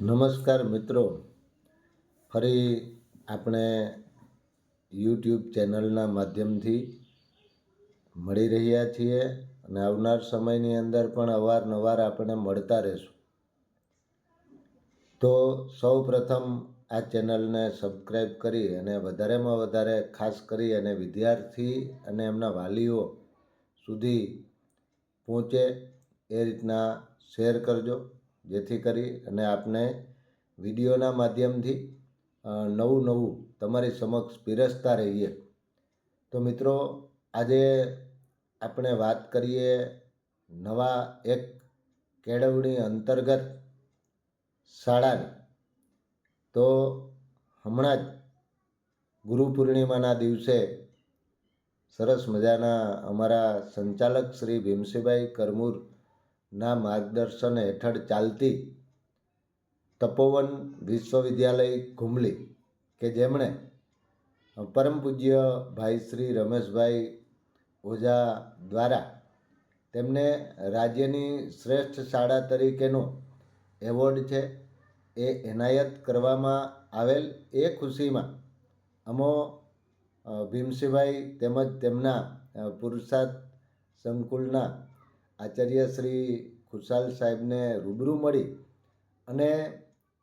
નમસ્કાર મિત્રો. ફરી આપણે યુટ્યુબ ચેનલના માધ્યમથી મળી રહ્યા છીએ અને આવનાર સમયની અંદર પણ અવારનવાર આપણે મળતા રહેશું. તો સૌ પ્રથમ આ ચેનલને સબસ્ક્રાઈબ કરી અને વધારેમાં વધારે ખાસ કરી અને વિદ્યાર્થી અને એમના વાલીઓ સુધી પહોંચે એ રીતના શેર કરજો. જેથી કરી અને આપને વિડીયોના માધ્યમથી નવું નવું તમારી સમક્ષ પીરસતા રહીએ. તો મિત્રો, આજે આપણે વાત કરીએ નવા એક કેળવણી અંતર્ગત શાળાની. તો હમણાં જ ગુરુ પૂર્ણિમાના દિવસે સરસ મજાના અમારા સંચાલક શ્રી ભીમસિંહભાઈ કરમૂરના માર્ગદર્શન હેઠળ ચાલતી તપોવન વિશ્વવિદ્યાલય ઘુમલી, કે જેમણે પરમ પૂજ્ય ભાઈ શ્રી રમેશભાઈ ઓઝા દ્વારા તેમને રાજ્યની શ્રેષ્ઠ શાળા તરીકેનો એવોર્ડ છે એ એનાયત કરવામાં આવેલ એ ખુશીમાં અમો ભીમસિંહભાઈ તેમજ તેમના પુરુષાર્થ સંકુલના આચાર્ય શ્રી ખુશાલ સાહેબને રૂબરૂ મળી અને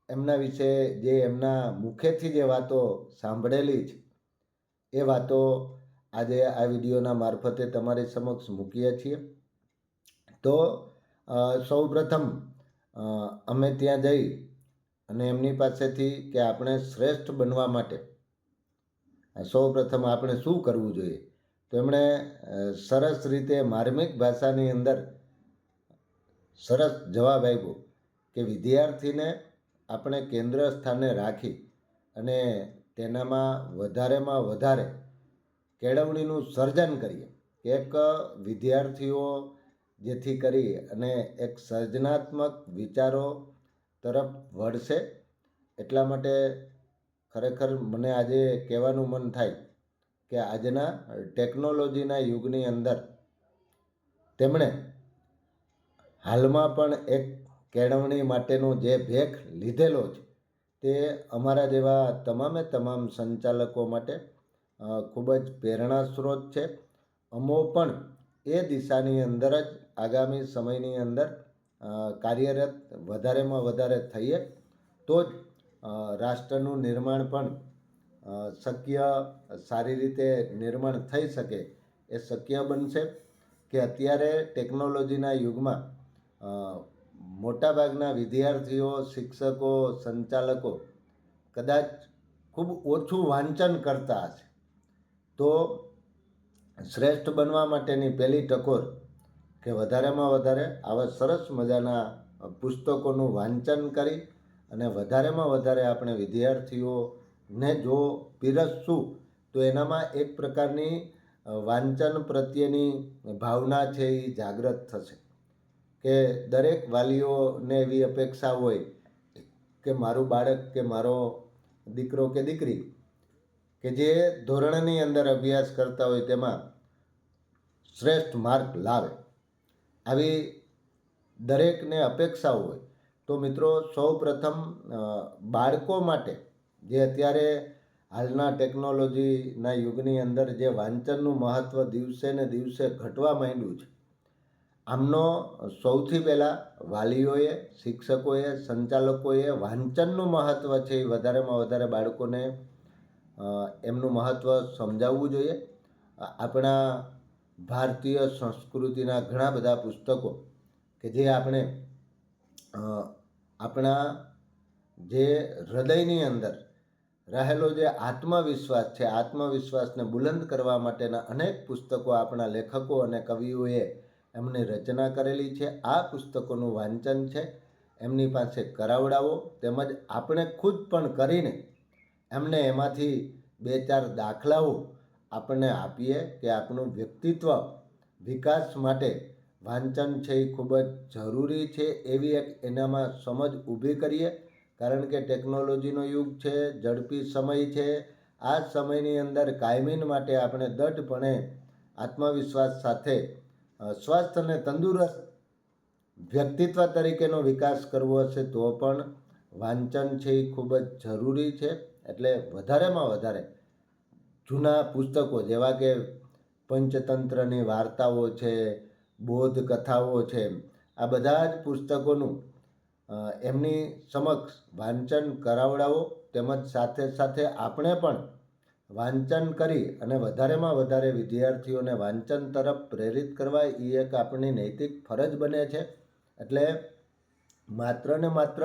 એમના વિશે જે એમના મુખેથી જે વાતો સાંભળેલી છે, એ વાતો આજે આ વિડીયોના મારફતે તમારી સમક્ષ મૂકીએ છીએ. તો સૌપ્રથમ અમે ત્યાં જઈ અને એમની પાસેથી કે આપણે શ્રેષ્ઠ બનવા માટે સૌ પ્રથમ આપણે શું કરવું જોઈએ? તો એમણે સરસ રીતે માર્મિક ભાષાની અંદર સરસ જવાબ આપ્યો કે વિદ્યાર્થીને આપણે કેન્દ્ર સ્થાને રાખી અને તેનામાં વધારેમાં વધારે કેળવણીનું સર્જન કરીએ. એક વિદ્યાર્થીઓ જેથી કરી અને એક સર્જનાત્મક વિચારો તરફ વળશે એટલા માટે ખરેખર મને આજે કહેવાનું મન થાય કે આજના ટેકનોલોજીના યુગની અંદર તેમણે હાલમાં પણ એક કેળવણી માટેનો જે ભેખ લીધેલો છે, તે અમારા જેવા તમામે તમામ સંચાલકો માટે ખૂબ જ પ્રેરણા સ્ત્રોત છે. અમો પણ એ દિશાની અંદર જ આગામી સમયની અંદર કાર્યરત વધારેમાં વધારે થઈએ તો જ રાષ્ટ્રનું નિર્માણ પણ શક્ય સારી રીતે નિર્માણ થઈ શકે એ શક્ય બનશે કે અત્યારે ટેકનોલોજીના યુગમાં મોટાભાગના વિદ્યાર્થીઓ, શિક્ષકો, સંચાલકો કદાચ ખૂબ ઓછું વાંચન કરતા હશે. તો શ્રેષ્ઠ બનવા માટેની પહેલી ટકોર કે વધારેમાં વધારે આવા સરસ મજાના પુસ્તકોનું વાંચન કરી અને વધારેમાં વધારે આપણે વિદ્યાર્થીઓને જો પીરસશું, તો એનામાં એક પ્રકારની વાંચન પ્રત્યેની ભાવના છે એ જાગૃત થશે. કે દરેક વાલીઓને એવી અપેક્ષા હોય કે મારું બાળક કે મારો દીકરો કે દીકરી કે જે ધોરણની અંદર અભ્યાસ કરતા હોય તેમાં શ્રેષ્ઠ માર્ક લાવે. આવી દરેકને અપેક્ષાઓ હોય તો મિત્રો સૌ પ્રથમ બાળકો માટે જે અત્યારે હાલના ટેકનોલોજીના યુગની અંદર જે વાંચનનું મહત્ત્વ દિવસે ને દિવસે ઘટવા માંડ્યું છે આમનો સૌથી પહેલાં વાલીઓએ, શિક્ષકોએ, સંચાલકોએ વાંચનનું મહત્ત્વ છે એ વધારેમાં વધારે બાળકોને એમનું મહત્ત્વ સમજાવવું જોઈએ. આપણા ભારતીય સંસ્કૃતિના ઘણા બધા પુસ્તકો કે જે આપણે આપણા જે હૃદયની અંદર રહેલો જે આત્મવિશ્વાસ છે, આત્મવિશ્વાસને બુલંદ કરવા માટેના અનેક પુસ્તકો આપણા લેખકો અને કવિઓએ એમની રચના કરેલી છે, આ પુસ્તકોનું વાંચન છે, એમની પાસે કરાવડાવો, તેમજ આપણે ખુદ પણ કરીને એમને એમાંથી બે ચાર દાખલાઓ આપણને આપીએ કે આપણું વ્યક્તિત્વ વિકાસ માટે વાંચન છે એ ખૂબ જ જરૂરી છે એવી એક એનામાં સમજ ઊભી કરીએ. કારણ કે ટેકનોલોજીનો યુગ છે, ઝડપી સમય છે, આ સમયની અંદર કાયમીન માટે આપણે દઢપણે આત્મવિશ્વાસ સાથે સ્વસ્થ અને તંદુરસ્ત વ્યક્તિત્વ તરીકેનો વિકાસ કરવો હશે તો પણ વાંચન છે એ ખૂબ જ જરૂરી છે. એટલે વધારેમાં વધારે જૂના પુસ્તકો જેવા કે પંચતંત્રની વાર્તાઓ છે, બોધ કથાઓ છે, આ બધા જ પુસ્તકોનું એમની સમક્ષ વાંચન કરાવડાવો. તેમજ સાથે સાથે આપણે પણ વાંચન કરી અને વધારેમાં વધારે વિદ્યાર્થીઓને વાંચન તરફ પ્રેરિત કરવા એ એક આપણી નૈતિક ફરજ બને છે. એટલે માત્ર ને માત્ર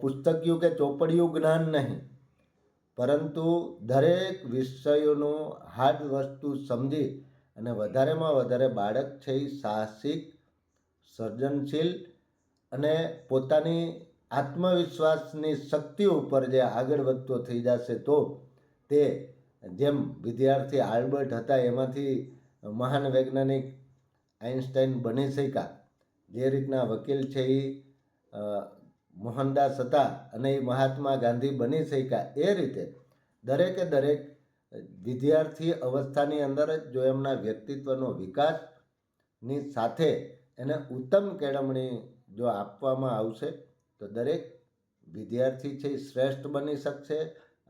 પુસ્તકિયું કે ચોપડિયું જ્ઞાન નહીં, પરંતુ દરેક વિષયોનું હાર્ડ વસ્તુ સમજી અને વધારેમાં વધારે બાળક છે એ સાહસિક, સર્જનશીલ અને પોતાની આત્મવિશ્વાસની શક્તિ ઉપર જે આગળ વધતો થઈ જશે તો તે જેમ વિદ્યાર્થી આલ્બર્ટ હતા, એમાંથી મહાન વૈજ્ઞાનિક આઇન્સ્ટાઈન બની શક્યા. જે રીતના વકીલ છે એ મોહનદાસ હતા અને એ મહાત્મા ગાંધી બની શક્યા. એ રીતે દરેકે દરેક વિદ્યાર્થી અવસ્થાની અંદર જ જો એમના વ્યક્તિત્વનો વિકાસની સાથે એને ઉત્તમ કેળવણી જો આપવામાં આવશે, તો દરેક વિદ્યાર્થી છે એ શ્રેષ્ઠ બની શકશે.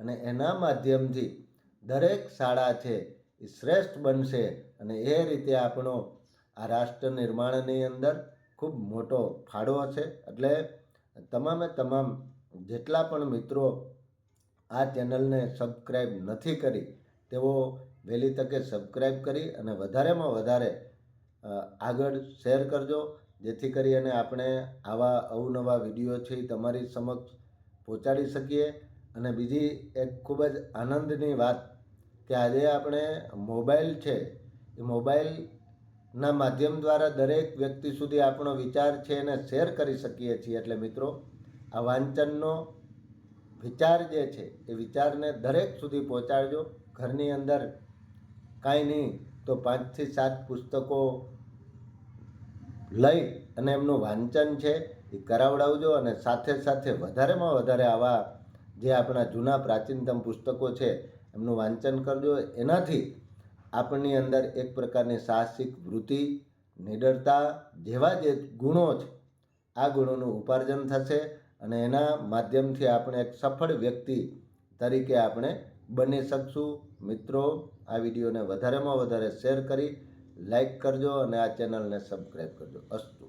અને એના માધ્યમથી દરેક શાળા છે એ શ્રેષ્ઠ બનશે અને એ રીતે આપણો આ રાષ્ટ્ર નિર્માણની અંદર ખૂબ મોટો ફાળો હશે. એટલે તમામે તમામ જેટલા પણ મિત્રો આ ચેનલને સબસ્ક્રાઈબ નથી કરી, તેઓ વહેલી તકે સબસ્ક્રાઈબ કરી અને વધારેમાં વધારે આગળ શેર કરજો. જેથી કરી અને આપણે આવા અવનવા વીડિયો છે તમારી સમક્ષ પહોંચાડી શકીએ. અને બીજી એક ખૂબ જ આનંદની વાત કે આજે આપણે મોબાઈલ છે, એ મોબાઈલના માધ્યમ દ્વારા દરેક વ્યક્તિ સુધી આપણો વિચાર છે એને શેર કરી શકીએ છીએ. એટલે મિત્રો, આ વાંચનનો વિચાર જે છે, એ વિચારને દરેક સુધી પહોંચાડજો. ઘરની અંદર કાંઈ નહીં તો પાંચથી સાત પુસ્તકો લઈ અને એમનું વાંચન છે એ કરાવડાવજો અને સાથે સાથે વધારેમાં વધારે આવા જે આપણા જૂના પ્રાચીનતમ પુસ્તકો છે, એમનું વાંચન કરજો. એનાથી આપણની અંદર એક પ્રકારની સાહસિક વૃત્તિ, નિડરતા જેવા જે ગુણો છે, આ ગુણોનું ઉપાર્જન થશે અને એના માધ્યમથી આપણે એક સફળ વ્યક્તિ તરીકે આપણે બની શકશું. મિત્રો, આ વિડીયોને વધારેમાં વધારે શેર કરી, લાઈક કરજો અને આ ચેનલને સબસ્ક્રાઈબ કરજો. અસ્તુ